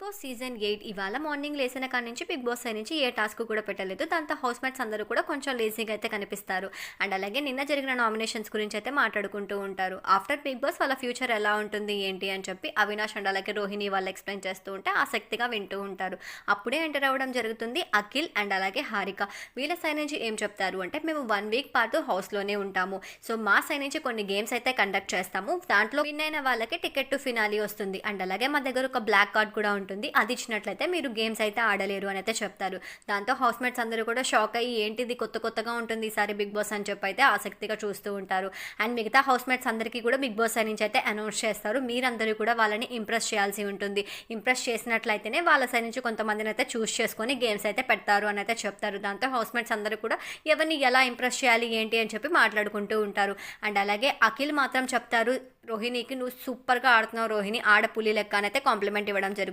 Boss season eight ఇవాళ morning లేసిన కాడి నుంచి బిగ్ బాస్ సైడ్ నుంచి ఏ టాస్క్ కూడా పెట్టలేదు. దాంతో హౌస్ మేట్స్ అందరూ కూడా కొంచెం లేజీగా అయితే కనిపిస్తారు. అండ్ అలాగే నిన్న జరిగిన నామినేషన్స్ గురించి అయితే మాట్లాడుకుంటూ ఉంటారు. ఆఫ్టర్ బిగ్ బాస్ వాళ్ళ ఫ్యూచర్ ఎలా ఉంటుంది ఏంటి అని చెప్పి అవినాష్ అండ్ అలాగే రోహిణి వాళ్ళు ఎక్స్ప్లెయిన్ చేస్తూ ఉంటే ఆసక్తిగా వింటూ ఉంటారు. అప్పుడే ఎంటర్ అవ్వడం జరుగుతుంది అఖిల్ అండ్ అలాగే హారిక. వీళ్ళ సైడ్ నుంచి ఏం చెప్తారు అంటే మేము వన్ వీక్ పాటు హౌస్లోనే ఉంటాము. సో మా సైడ్ నుంచి కొన్ని గేమ్స్ అయితే కండక్ట్ చేస్తాము. దాంట్లో విన్ అయిన వాళ్ళకి టికెట్ టు ఫినాలి వస్తుంది. అండ్ అలాగే మా దగ్గర ఒక బ్లాక్ కార్డ్ కూడా ఉంటుంది. ఉంటుంది. అది ఇచ్చినట్లయితే మీరు గేమ్స్ అయితే ఆడలేరు అని అయితే చెప్తారు. దాంతో హౌస్మేట్స్ అందరూ కూడా షాక్ అయ్యి ఏంటిది కొత్త కొత్తగా ఉంటుంది ఈసారి బిగ్ బాస్ అని చెప్పి అయితే ఆసక్తిగా చూస్తూ ఉంటారు. అండ్ మిగతా హౌస్ మేట్స్ అందరికీ కూడా బిగ్ బాస్ నుంచి అయితే అనౌన్స్ చేస్తారు. మీరందరూ కూడా వాళ్ళని ఇంప్రెస్ చేయాల్సి ఉంటుంది. ఇంప్రెస్ చేసినట్లయితేనే వాళ్ళ సైడ్ నుంచి కొంతమందిని అయితే చూస్ చేసుకొని గేమ్స్ అయితే పెడతారు అని అయితే చెప్తారు. దాంతో హౌస్మేట్స్ అందరూ కూడా ఎవరిని ఎలా ఇంప్రెస్ చేయాలి ఏంటి? అని చెప్పి మాట్లాడుకుంటూ ఉంటారు. అండ్ అలాగే అఖిల్ మాత్రం చెప్తారు రోహిణికి నువ్వు సూపర్గా ఆడుతున్నావు రోహిణి ఆడపులి లెక్క అని అయితే కాంప్లిమెంట్ ఇవ్వడం జరుగుతుంది.